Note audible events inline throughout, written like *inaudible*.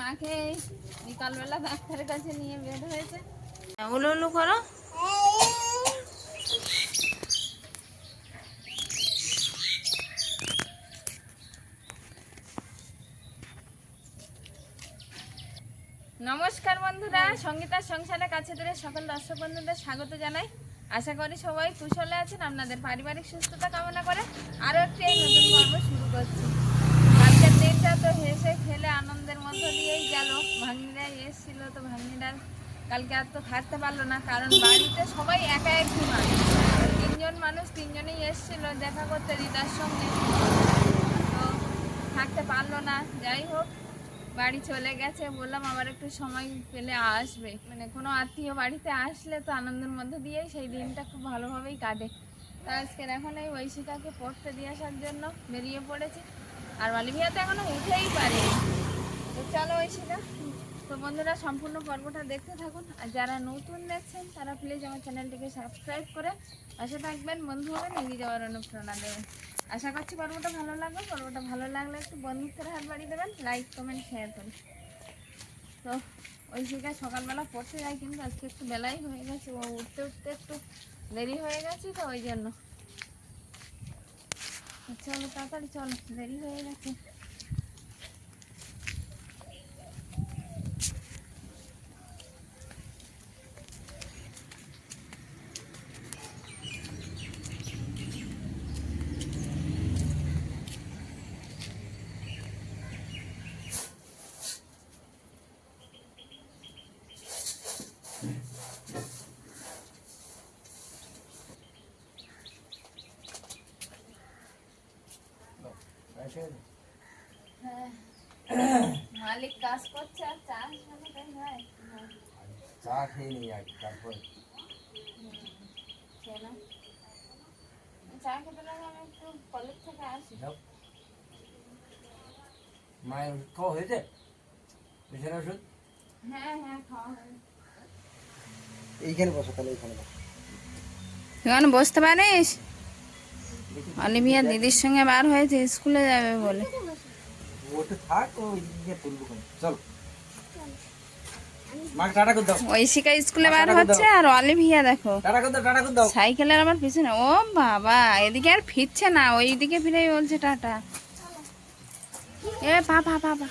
মাকে বিকালবেলা ডাক্তারের কাছে নিয়ে বের হয়েছে। উলু উলু করো। নমস্কার বন্ধুরা সঙ্গীতার সংসারের কাছে ধরে সকল দর্শক বন্ধুদের স্বাগত জানাই। আশা করি সবাই কুশলে আছেন আপনাদের পারিবারিক সুস্থতা কামনা করে আরও একটি নতুন পর্ব শুরু করছি। দিনটা তো হেসে খেলে আনন্দের মধ্য দিয়েই গেল। ভাগ্নিরা এসেছিল তো ভাগ্নিরা কালকে আর তো থাকতে পারল না, কারণ বাড়িতে সবাই একা একই মানুষ তিনজন মানুষ, তিনজনেই এসেছিল দেখা করতে রিতার সঙ্গে। তো থাকতে পারল না, যাই হোক, বাড়ি চলে গেছে। বললাম আবার একটু সময় পেলে আসবে। মানে কোনো আত্মীয় বাড়িতে আসলে তো আনন্দের মধ্যে দিয়েই সেই দিনটা খুব ভালোভাবেই কাটে। তা আজকের এখন এই ঐশিকাকে পড়তে দিয়ে আসার জন্য বেরিয়ে পড়েছে। আর অলিভিয়া তো এখনও উঠেই পারে। তো চলো ঐশিকা তো বন্ধুরা, সম্পূর্ণ পর্বটা দেখতে থাকুন। আর যারা নতুন দেখছেন, তারা প্লিজ আমার চ্যানেলটিকে সাবস্ক্রাইব করে পাশে থাকবেন। বন্ধু হবেন এগিয়ে যাওয়ার অনুপ্রেরণা দেবেন আশা করছি পর্বটা ভালো লাগবে পর্বটা ভালো লাগলে একটু বন্ধুত্বের হাত বাড়িয়ে দেবেন। লাইক কমেন্ট শেয়ার করুন। তো ওই শিকায় সকালবেলা পড়তে যাই, কিন্তু আজকে একটু বেলাই হয়ে গেছে। ও উঠতে উঠতে একটু দেরি হয়ে গেছে তো ওই জন্য। চলো তাড়াতাড়ি চলো দেরি হয়ে গেছে হ্যাঁ। মালিক কাজ করছে আর চা খাবে তাই চা খেয়ে নিই আগে তারপর। চা খেতে আমি একটু কলেজ থেকে আসি। মায়ের খাওয়া হয়েছে? পেছনের ওষুধ? হ্যাঁ হ্যাঁ খাওয়া এইখানে বসো তাহলে এইখানে বসো। বসতে পারিস? অলিভিয়া দিদির সঙ্গে বার হয়েছে স্কুলে যাবে বলে। ওইদিকে ঐশিকা স্কুলে বার হচ্ছে আর অলিভিয়া দেখো। সাইকেলের আবার পিছনে ও বাবা এদিকে আর ফিরছে না ওই দিকে ফিরেই বলছে টাটা। এ পা পা পা পা।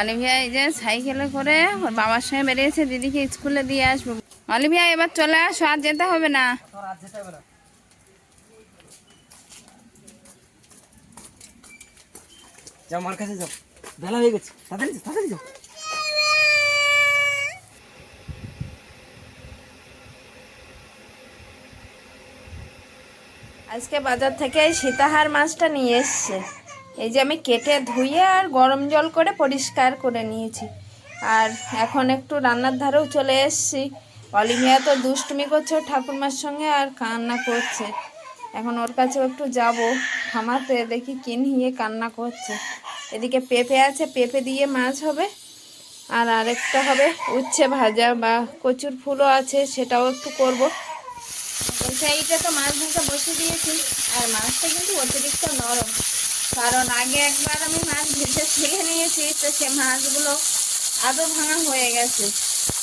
অলিভিয়া এই যে সাইকেলে করে ওর বাবার সঙ্গে বেরিয়েছে দিদিকে স্কুলে দিয়ে আসব। অলিভিয়া এবার চলে আসো আর যেতে হবে না তোর আজ যেতে হবে না যাও মার কাছে যাও। বেলা হয়ে গেছে। তাড়াতাড়ি যাও, তাড়াতাড়ি যাও। আজকে বাজার থেকে সীতাহার মাছটা নিয়ে এসছে। এই যে আমি কেটে ধুয়ে আর গরম জল করে পরিষ্কার করে নিয়েছি। আর এখন একটু রান্নার ধারেও চলে এসেছি। অলিভিয়া তো দুষ্টুমি করছে ঠাকুরমার সঙ্গে আর কান্না করছে। এখন ওর কাছেও একটু যাব। থামাতে দেখি কি নিয়ে কান্না করছে। এদিকে পেঁপে আছে, পেঁপে দিয়ে মাছ হবে। আর আরেকটা হবে উচ্ছে ভাজা বা কচুর ফুলও আছে, সেটাও একটু করব। সাইডে তো মাছ ভাজা বসে দিয়েছি, আর মাছটা কিন্তু অতিরিক্ত নরম। কারণ আগে একবার আমি মাছ ভেজে ছেড়ে নিয়েছি, তো সে মাছগুলো আদৌ ভাঙা হয়ে গেছে।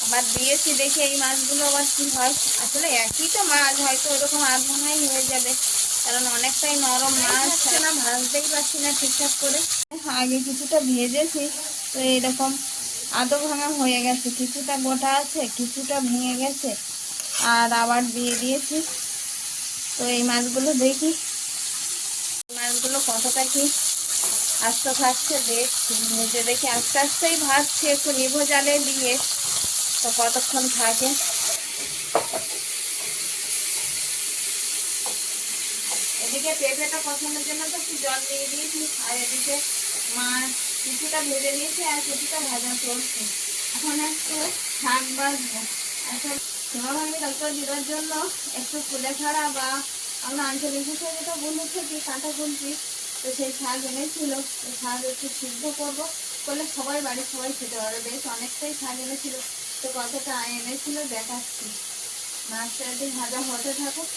আবার দিয়েছি দেখি এই মাছগুলো আবার কি হয়। আসলে একই তো মাছ হয়তো ওরকম আধ ভাঙাই হয়ে যাবে। কারণ অনেকটাই নরম মাছ। আছে না ভাজতেই পারছি না ঠিকঠাক করে। আগে কিছুটা ভেজেছি তো এরকম আদৌ ভাঙা হয়ে গেছে। কিছুটা গোটা আছে কিছুটা ভেঙে গেছে। আর আবার দিয়ে দিয়েছি। তো এই মাছগুলো দেখি। মাছগুলো কতটা কি আস্ত থাকছে দেখছি। ভেজে দেখি। আস্তে আস্তেই ভাজছে একটু নিভো জালে দিয়ে। তো কতক্ষণ থাকে? এদিকে পেঁপেটা পছন্দের জন্য তো একটু জল দিয়ে দিয়েছি, আর এদিকে মাছ কিছুটা ভেজে নিয়েছি আর কিছুটা ভাজা চলছে এখন একটু শাক বাজবো এখন সীমাভাবে ডক্টর দিদার জন্য একটু ফুলে ছাড়া বা আমরা আঞ্চলিক হিসেবে যেটা বলেছি কি, কাঁটা কুলছি তো সেই শাক এনেছিল, তো শাক একটু সিদ্ধ করব। করলে সবাই বাড়ির সবাই খেতে পারবে, বেশ অনেকটাই শাক এনেছিল। তো কতটা এনেছিল দেখাচ্ছি। মাছটা একটু ভাজা হতে থাকুক।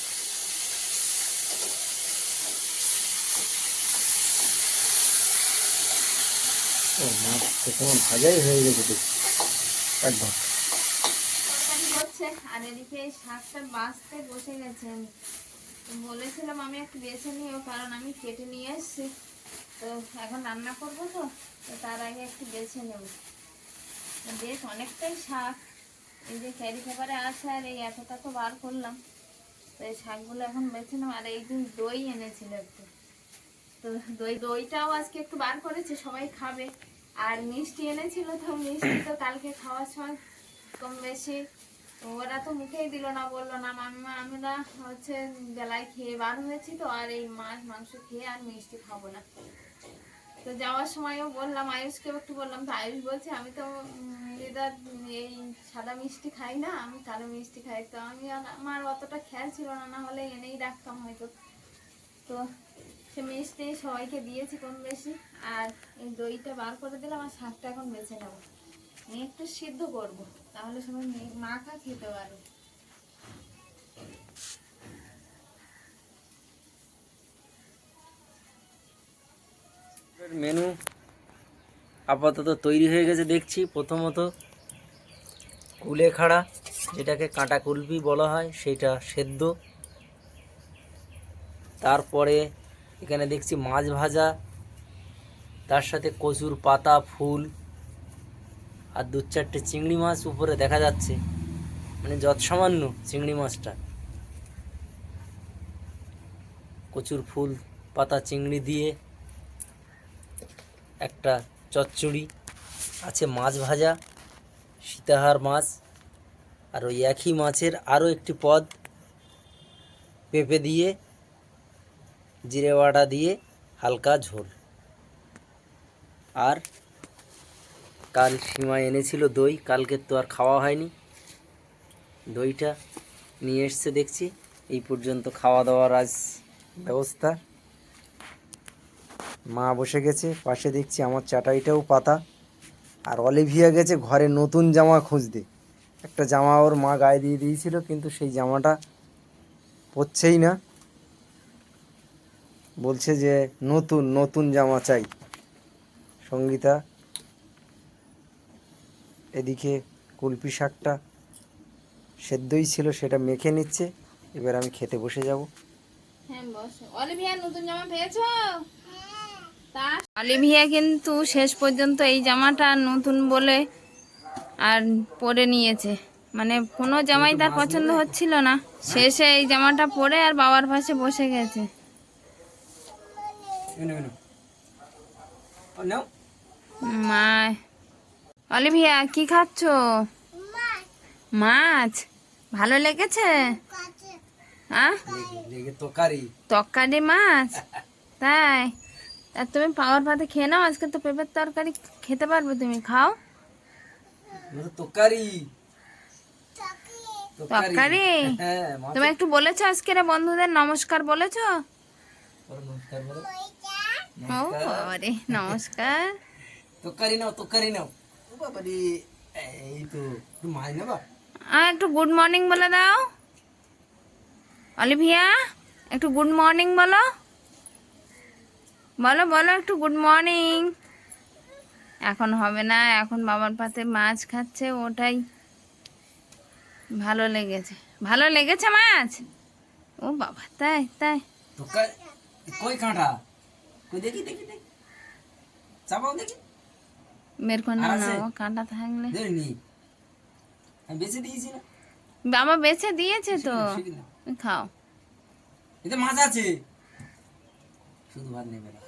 ও মাছ তো তোমার ভাজাই হয়ে গেছে দেখছি একদম। হচ্ছে আর এদিকে এই শাকটা বাঁচতে বসে গেছে আমি বলেছিলাম আমি একটু বেছে নিও কারণ আমি কেটে নিয়ে এসেছি। তো এখন রান্না করব তো তার আগে একটু বেছে নেব। বেশ অনেকটাই শাক। এই যে ক্যারি পেপারে আছে আর এই এতটা তো বার করলাম। তো এই শাকগুলো এখন বেছে নেব আর এই দিন দই এনেছিল একটু। তো দই, দইটাও আজকে একটু বার করেছে, সবাই খাবে। আর মিষ্টি এনেছিল তো, মিষ্টি তো কালকে খাওয়ার সময় কম বেশি। ওরা তো মুখেই দিল না, বলল না, মামিমা, আমরা হচ্ছে বেলায় খেয়ে বার হয়েছি তো, আর এই মাছ, মাংস খেয়ে আর মিষ্টি খাব না। তো যাওয়ার সময়ও বললাম, আয়ুষকে একটু বললাম, তো আয়ুষ বলছে, আমি তো এদার, এই সাদা মিষ্টি খাই না, আমি কালো মিষ্টি খাই। তো আমি আমার অতটা খেয়াল ছিল না না হলে এনেই রাখতাম হয়তো। তো সে মিষ্টি সবাইকে দিয়েছি কম বেশি, আর এই দইটা বার করে দিলাম, আর শাকটা এখন বেছে নেব। নিয়ে একটু সিদ্ধ করব, তাহলে সবাই মাখা খেতে পারবে। মেনু আপাতত তৈরি হয়ে গেছে দেখছি। প্রথমত কুলেখাড়া যেটাকে কাঁটা কুলপি বলা হয়, সেটা সেদ্ধ। তারপরে এখানে দেখছি মাছ ভাজা, তার সাথে কচুর পাতা, ফুল, আর দু চারটে চিংড়ি মাছ উপরে দেখা যাচ্ছে। মানে যৎসামান্য চিংড়ি মাছটা। কচুর ফুল, পাতা, চিংড়ি দিয়ে একটা চচ্চড়ি, আছে মাছ ভাজা, সীতাহার মাছ, আর ওই একই মাছের আরও একটি পদ। পেঁপে দিয়ে, জিরে বাটা দিয়ে হালকা ঝোল। আর কাল সীমা এনেছিল দই, কালকে তো আর খাওয়া হয়নি। দইটা নিয়ে এসছে দেখছি, এই পর্যন্ত খাওয়া দাওয়ার আজ ব্যবস্থা। মা বসে গেছে, পাশে দেখছি আমার চাটাইটাও পাতা। আর অলিভিয়া গেছে ঘরে নতুন জামা খুঁজতে। একটা জামা ওর মা গায়ে দিয়ে দিয়েছিল, কিন্তু সেই জামাটা পরছেই না। বলছে যে, নতুন নতুন জামা চাই। সঙ্গীতা, এদিকে কুলপি শাকটা সেদ্ধই ছিল, সেটা মেখে নিচ্ছে। এবার আমি খেতে বসে যাব। হ্যাঁ বসো। অলিভিয়া, নতুন জামা পেয়েছ? অলিভিয়া কিন্তু শেষ পর্যন্ত এই জামাটা নতুন বলে আর পরে নিয়েছে। মানে কোনো জামাই তার পছন্দ হচ্ছিল না। শেষে এই জামাটা পরে আর বাবার পাশে বসে গেছে। মা অলিভিয়া কি খাচ্ছ? মাছ। ভালো লেগেছে? তরকারি মাছ? তাই? আর তুমি পাওয়ার ভাতে খেয়ে নাও আজকে তো পেঁপের তরকারি খেতে পারবে তুমি খাও। তরকারি। তরকারি। হ্যাঁ তুমি একটু বলেছ আজকে রে বন্ধুদের নমস্কার বলেছ? ও বাবারে নমস্কার। *laughs* তরকারি নাও তরকারি নাও। বাবারে এই তো একটু মাছ নেবা? আর একটু গুড মর্নিং বলে দাও। অলিভিয়া একটু গুড মর্নিং বলো। বলো বলো একটু গুড মর্নিং এখন হবে না এখন বাবার পাতে মাছ খাচ্ছে ওটাই ভালো লেগেছে। ভালো লেগেছে মাছ? ও বাবা তাই তাই। কই কাঁটা? কই দেখি দেখি দেখি। চাপাও দেখি। বের করে না ও কাঁটা থাকলে। ধরিনি দিয়েছি না। বাবা বেছে দিয়েছে তো। খাও। এতে মাছ আছে। শুধু ভাত নেবে না।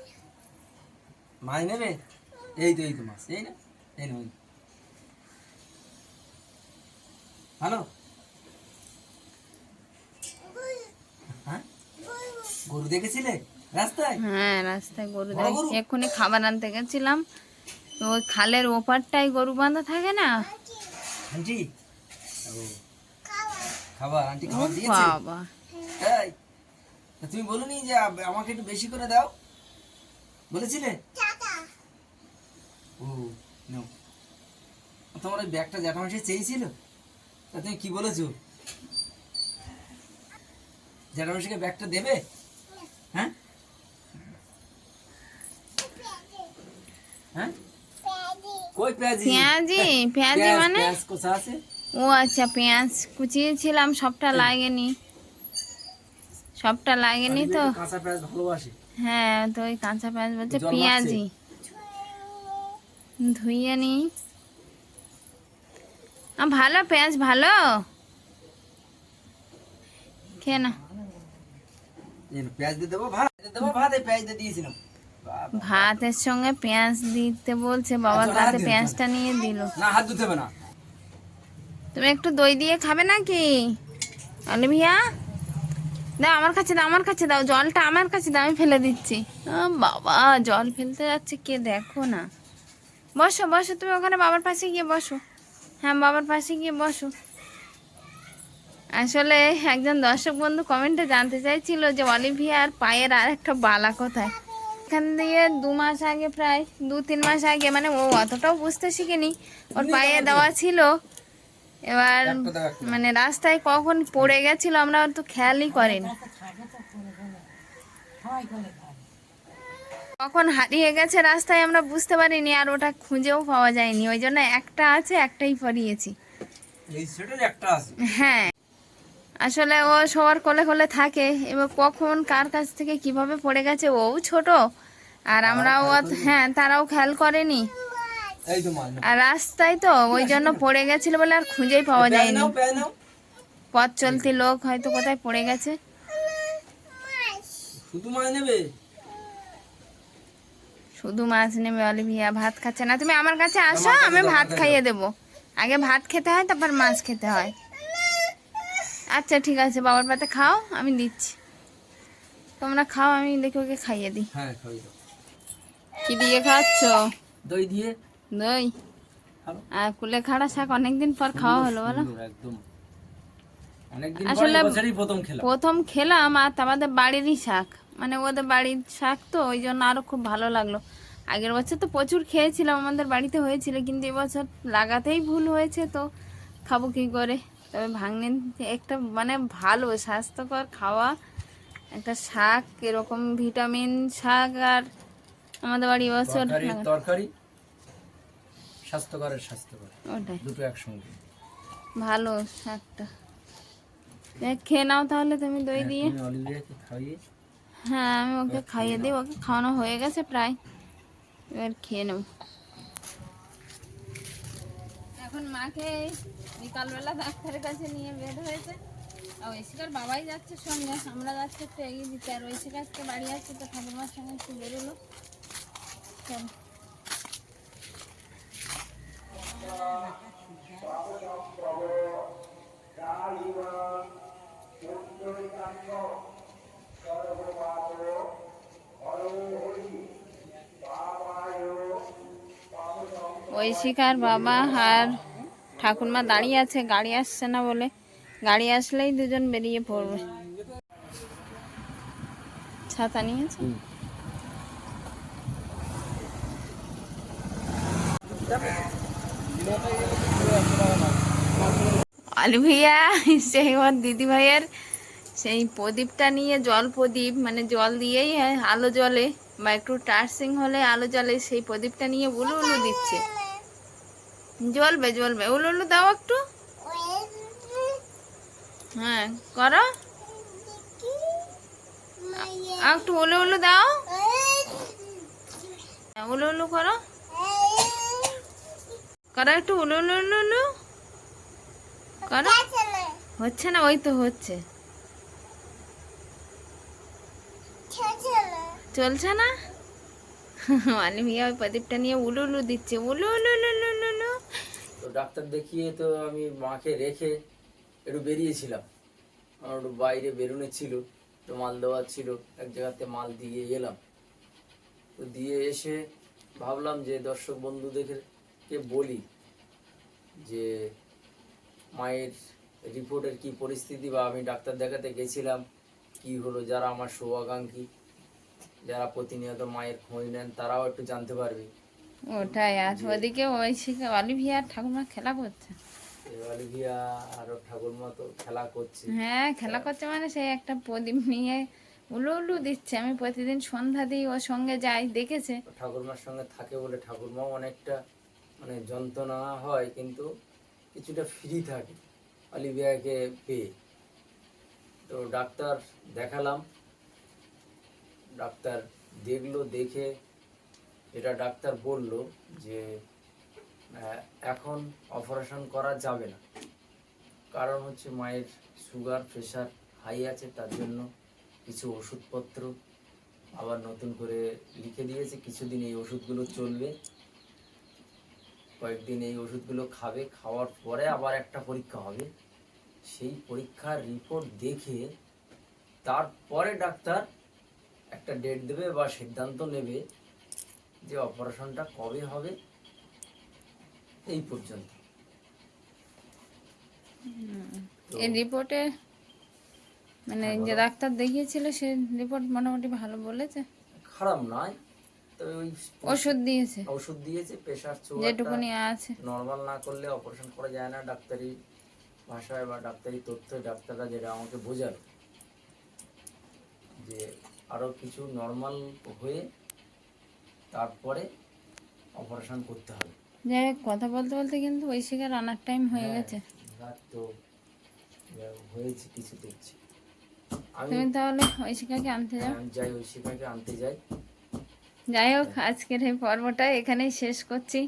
মাছ নেবে এই তো এই তো মাছ এই না এই না ভালো? হ্যাঁ? গরু দেখেছিলে? রাস্তায়? হ্যাঁ রাস্তায় গরু বড় এক্ষুনি খাবার আনতে গেছিলাম। ওই খালের ওপারটাই গরু বাঁধা থাকে না? আন্টি? ও। খাবার আন্টি খাবার দিয়েছে? বাবা। তাই তুমি বলনি যে আমাকে একটু বেশি করে দাও? বলেছিলে? ও নাও। তোমার ওই ব্যাগটা জ্যাঠামাসি চেয়েছিল? তা তুমি কি বলেছ? জ্যাঠামাসিকে ব্যাগটা দেবে? হ্যাঁ? হ্যাঁ? কই পেঁয়াজি? পেঁয়াজি মানে পেঁয়াজ কোথা আছে? ও আচ্ছা পেঁয়াজ কুচিয়েছিলাম সবটা লাগেনি। সবটা লাগেনি তো। কাঁচা পেঁয়াজ ভালোবাসে। হ্যাঁ তো ওই কাঁচা পেঁয়াজ বলছে পেঁয়াজি। ধুইয়ে নি। ভালো পেঁয়াজ ভালো? খেয়ে না ভাতের সঙ্গে পেঁয়াজ দিতে বলছে বাবার আচ্ছা, তাতে পেঁয়াজটা নিয়ে দিল। না হাত ধুতে হবে না। তুমি একটু দই দিয়ে খাবে নাকি? অলিভিয়া দাও আমার কাছে দাও আমার কাছে দাও জলটা আমার কাছে দাও আমি ফেলে দিচ্ছি। বাবা জল ফেলতে যাচ্ছে কে দেখো না। বসো বসো তুমি ওখানে বাবার পাশে গিয়ে বসো। হ্যাঁ বাবার পাশে গিয়ে বসো। আসলে একজন দর্শক বন্ধু কমেন্টে জানতে চাইছিল যে অলিভিয়ার পায়ের আর একটা বালা কোথায়? এখান দিয়ে দু মাস আগে প্রায় দু তিন মাস আগে মানে ও অতটাও বুঝতে শিখিনি। ওর পায়ে দেওয়া ছিল। এবার। মানে রাস্তায় কখন পড়ে গেছিল আমরা তো খেয়ালই করিনি। কখন হারিয়ে গেছে রাস্তায় আমরা বুঝতে পারিনি আর ওটা খুঁজেও পাওয়া যায়নি। ওই জন্য একটা আছে একটাই পরিয়েছি হ্যাঁ। আসলে ও সবার কোলে কোলে থাকে এবার কখন কার কাছ থেকে কীভাবে পড়ে গেছে ও ছোট। আর আমরাও হ্যাঁ তারাও খেয়াল করেনি। আর রাস্তায় তো ওই জন্য পড়ে গেছিল বলে আর খুঁজেই পাওয়া যায়নি। পথ চলতি লোক হয়তো কোথায় পড়ে গেছে। শুধু নেবে? শুধু মাছ নেবে অলিভিয়া ভাত খাচ্ছে না। তুমি আমার কাছে আসো আমি ভাত খাইয়ে দেবো। আগে ভাত খেতে হয় তারপর মাছ খেতে হয়। আচ্ছা ঠিক আছে বাবার পাতে খাও আমি দিচ্ছি। তোমরা খাও আমি দেখি ওকে খাইয়ে দিই। হ্যাঁ কি দিয়ে খাচ্ছ? দই দিয়ে? দই? আর কুলে খাড়া শাক অনেকদিন পর খাওয়া হলো বলো। একদম। আসলে প্রথম খেলাম। আর তা আমাদের বাড়িরই শাক। মানে ওদের বাড়ির শাক তো ওই জন্য আরও খুব ভালো লাগল। আগের বছর তো প্রচুর খেয়েছিলাম আমাদের বাড়িতে হয়েছিল কিন্তু এবছর লাগাতেই ভুল হয়েছে তো খাব কি করে? তবে ভাঙনে একটা মানে ভালো স্বাস্থ্যকর খাওয়া একটা শাক এরকম ভিটামিন শাক আর আমাদের বাড়ি এবছর তরকারি স্বাস্থ্যকর ওটাই। দুটো একসঙ্গে। ভালো শাকটা। খেয়ে নাও তাহলে তুমি দই দিয়ে খাইয়ে হ্যাঁ আমি ওকে খাইয়ে দিই। ওকে খাওয়ানো হয়ে গেছে প্রায়। এবার খেয়ে নেব। এখন মাকে বিকালবেলা ডাক্তারের কাছে নিয়ে বের হয়েছে। আর ঐশিকার বাবাই যাচ্ছে সঙ্গে। আমরা যাচ্ছি একটু এগিয়ে দিতে। আর ঐশিকা আজকে বাড়ি আসছে তো ঠাকুরমার সঙ্গে একটু বেরোলো। চল। ঐশিকার বাবা আর ঠাকুরমা দাঁড়িয়ে আছে, গাড়ি আসছে না বলে। গাড়ি আসলেই দুজন বেরিয়ে পড়বে। ছাতা নিয়েছে? আলু ভাইয়া, সেই ওর দিদি ভাইয়ের সেই প্রদীপটা নিয়ে জল প্রদীপ মানে জল দিয়েই আলো জ্বলে, বা একটু টার্সিং হলে আলো জ্বলে, সেই প্রদীপটা নিয়ে উলু উলু দিচ্ছে। জ্বলবে জ্বলবে। উলু উলু দাও একটু। হ্যাঁ করো। একটু উলু উলু দাও। হ্যাঁ, উলু উলু করো। করো একটু উলু উলু উলু উলু। করো। হচ্ছে না? ওই তো হচ্ছে। চলছে না? *laughs* মানে মিয়া ওই প্রদীপটা নিয়ে উলু উলু দিচ্ছে। উলু উলু উলু। তো ডাক্তার দেখিয়ে তো আমি মাকে রেখে একটু বেরিয়েছিলাম। আমার একটু বাইরে বেরোনো ছিল তো মাল দেওয়া ছিল, এক জায়গাতে মাল দিয়ে এলাম। তো দিয়ে এসে ভাবলাম যে দর্শক বন্ধুদেরকে বলি যে মায়ের রিপোর্টের কি পরিস্থিতি বা আমি ডাক্তার দেখাতে গেছিলাম, কি হলো, যারা আমার শুভাকাঙ্ক্ষী যারা প্রতিনিয়ত মায়ের খোঁজ নেন, তারাও একটু জানতে পারবে। ওটাই আর ওদিকে ওই শিখে অলিভিয়া ঠাকুমা খেলা করছে। অলিভিয়া আর ঠাকুরমা তো খেলা করছে। হ্যাঁ খেলা করছে মানে সেই একটা প্রদীপ নিয়ে উলু উলু দিচ্ছে। আমি প্রতিদিন সন্ধ্যা দিই ওর সঙ্গে যাই দেখেছে। ঠাকুরমার সঙ্গে থাকে বলে ঠাকুরমাও অনেকটা মানে যন্ত্রণা হয় কিন্তু কিছুটা ফ্রি থাকে। অলিভিয়াকে পেয়ে। তো ডাক্তার দেখালাম। ডাক্তার দেখল দেখে যেটা ডাক্তার বলল যে এখন অপারেশন করা যাবে না। কারণ হচ্ছে মায়ের সুগার, প্রেশার হাই আছে, তার জন্য কিছু ওষুধপত্র আবার নতুন করে লিখে দিয়েছে, কিছুদিন এই ওষুধগুলো চলবে। কয়েকদিন এই ওষুধগুলো খাবে, খাওয়ার পরে আবার একটা পরীক্ষা হবে। সেই পরীক্ষার রিপোর্ট দেখে তারপরে ডাক্তার একটা ডেট দেবে বা সিদ্ধান্ত নেবে যে অপারেশনটা কবে হবে এই পর্যন্ত। এই রিপোর্টে মানে হ্যাঁ, যে ডাক্তার দেখিয়েছিল সে রিপোর্ট মোটামুটি ভালো বলেছে? খারাপ নয় তবে ওই ওষুধ দিয়েছে। ওষুধ দিয়েছে প্রেশার যেটুকুনি আছে। নর্মাল না করলে অপারেশন করা যায় না ডাক্তারি ভাষায় বা ডাক্তারি তথ্যে ডাক্তাররা যেটা আমাকে বোঝালো। যে আরও কিছু নর্মাল হয়ে তারপরে অপারেশন করতে হবে। যাই হোক, কথা বলতে বলতে কিন্তু ঐশিকা রান্নার টাইম হয়ে হ্যাঁ, গেছে। রাত তো হয়েছে কিছু দেখছি। তুমি তাহলে ঐশিকাকে আনতে যাও। আমি যাই ওই শিখাকে আনতে যাই। যাই হোক আজকের এই পর্বটা এখানেই শেষ করছি।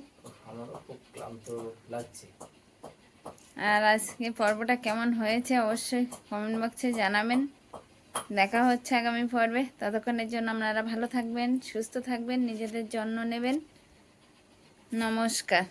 আমারও খুব ক্লান্ত লাগছে। আর আজকে পর্বটা কেমন হয়েছে অবশ্যই কমেন্ট বক্সে জানাবেন। দেখা হচ্ছে আগামী পর্বে। ততক্ষণের জন্য আপনারা ভালো থাকবেন, সুস্থ থাকবেন, নিজেদের যত্ন নেবেন। নমস্কার।